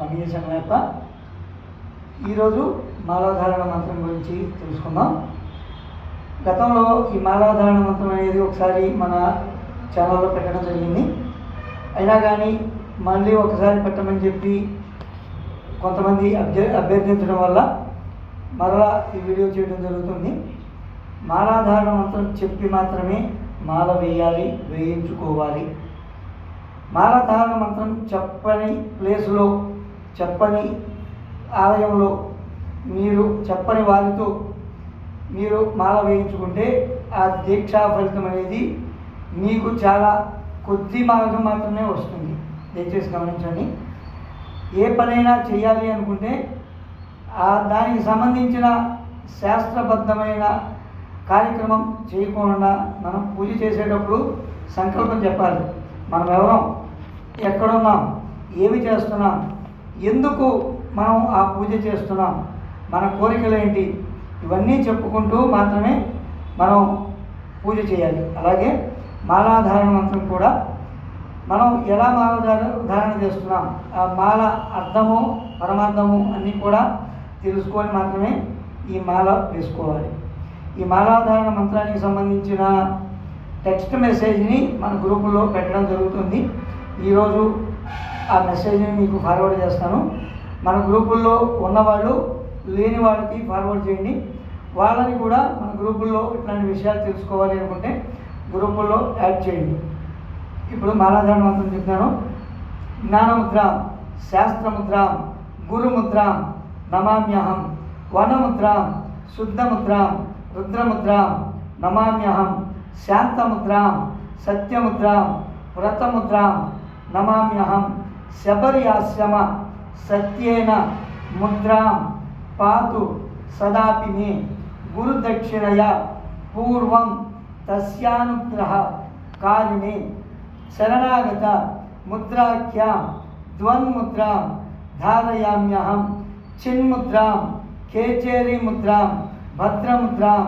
స్వామి శరణయ్యప్ప ఈరోజు మాలాధారణ మంత్రం గురించి తెలుసుకుందాం. గతంలో ఈ మాలాధారణ మంత్రం అనేది ఒకసారి మన ఛానల్లో పెట్టడం జరిగింది. అయినా కానీ మళ్ళీ ఒకసారి పెట్టమని చెప్పి కొంతమంది అభ్య అభ్యర్థించడం వల్ల మరలా ఈ వీడియో చేయడం జరుగుతుంది. మాలాధారణ మంత్రం చెప్పి మాత్రమే మాల వేయాలి వేయించుకోవాలి. మాలాధారణ మంత్రం చెప్పని ప్లేసులో చెప్పని ఆలయంలో మీరు చెప్పని వారితో మీరు మాల వేయించుకుంటే ఆ దీక్షా ఫలితం అనేది మీకు చాలా కొద్ది మార్గం మాత్రమే వస్తుంది. దయచేసి గమనించండి. ఏ పనైనా చేయాలి అనుకుంటే ఆ దానికి సంబంధించిన శాస్త్రబద్ధమైన కార్యక్రమం చేయకుండా మనం పూజ చేసేటప్పుడు సంకల్పం చెప్పాలి. మనం ఎవరం ఎక్కడున్నాం? ఏమి చేస్తున్నాం? ఎందుకు మనం ఆ పూజ చేస్తున్నాం? మన కోరికలు ఏంటి ఇవన్నీ చెప్పుకుంటూ మాత్రమే మనం పూజ చేయాలి. అలాగే మాలాధారణ మంత్రం కూడా మనం ఎలా మాలధార ధారణ చేస్తున్నాం? ఆ మాల అర్థము పరమార్థము అన్నీ కూడా తెలుసుకొని మాత్రమే ఈ మాల వేసుకోవాలి. ఈ మాలాధారణ మంత్రానికి సంబంధించిన టెక్స్ట్ మెసేజ్ని మన గ్రూపుల్లో పెట్టడం జరుగుతుంది. ఈరోజు ఆ మెసేజ్ని మీకు ఫార్వర్డ్ చేస్తాను. మన గ్రూపుల్లో ఉన్నవాళ్ళు లేని వాళ్ళకి ఫార్వర్డ్ చేయండి. వాళ్ళని కూడా మన గ్రూపుల్లో ఇట్లాంటి విషయాలు తెలుసుకోవాలి అనుకుంటే గ్రూపుల్లో యాడ్ చేయండి. ఇప్పుడు మాలాధారణ మంత్రం చెప్తాను జ్ఞానముద్రాం శాస్త్రముద్రాం గురుముద్రాం నమామ్యహం వనముద్రాం శుద్ధముద్రాం రుద్రముద్రాం నమామ్యహం శాంతముద్రాం సత్యముద్రాం వ్రతముద్రాం నమామ్యహం शबरियाश्रम सत्य मुद्रा पा सदापि मे। गुरुदक्षिणया पूर्व तस्यानुग्रह कारिणे। शरणागत मुद्राख्यां द्वन्मुद्रां धारयाम्यहं। चिन्मुद्रां केचेरीमुद्रां भद्रमुद्रां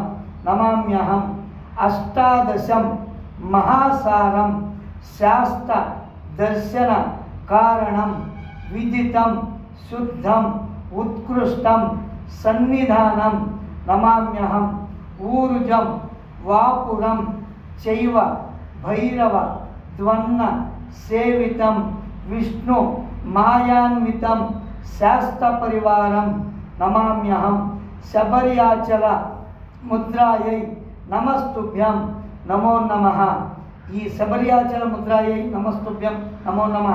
नमाम्यहम्। अष्टादशं महासारं शास्त्रदर्शनम् దర్శన కారణం విదితం శుద్ధం ఉత్కృష్టం సన్నిధానం నమామ్యహం ఊరుజం వాపురం చైవ భైరవ ద్వన్న సేవితం విష్ణు మాయాన్వితం శాస్త్ర పరివారం నమామ్యహం శబర్యాచల ముద్రాయై నమస్తుభ్యం నమో నమ ఈ శబర్యాచల ముద్రాయై నమస్తుభ్యం నమో నమ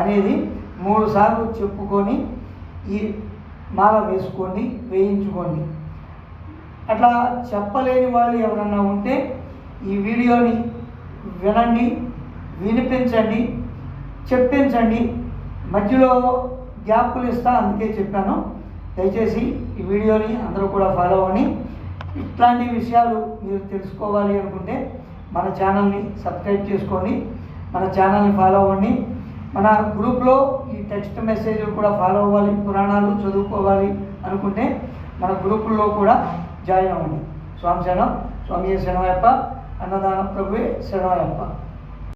అనేది మూడు సార్లు చెప్పుకొని ఈ మాల వేసుకోండి వేయించుకోండి. అట్లా చెప్పలేని వాళ్ళు ఎవరన్నా ఉంటే ఈ వీడియోని వినండి వినిపించండి చెప్పించండి. మధ్యలో గ్యాప్లు ఇస్తా అందుకే చెప్పాను. దయచేసి ఈ వీడియోని అందరూ కూడా ఫాలో అవ్వండి. ఇట్లాంటి విషయాలు మీరు తెలుసుకోవాలి అనుకుంటే మన ఛానల్ని సబ్స్క్రైబ్ చేసుకోండి. మన ఛానల్ని ఫాలో అవ్వండి. మన గ్రూప్లో ఈ టెక్స్ట్ మెసేజ్ కూడా ఫాలో అవ్వాలి పురాణాలు చదువుకోవాలి అనుకుంటే మన గ్రూపుల్లో కూడా జాయిన్ అవ్వండి. స్వామి శరణం స్వామి శరణమయ్యప్ప అన్నదాన ప్రభువే శరణమయ్యప్ప.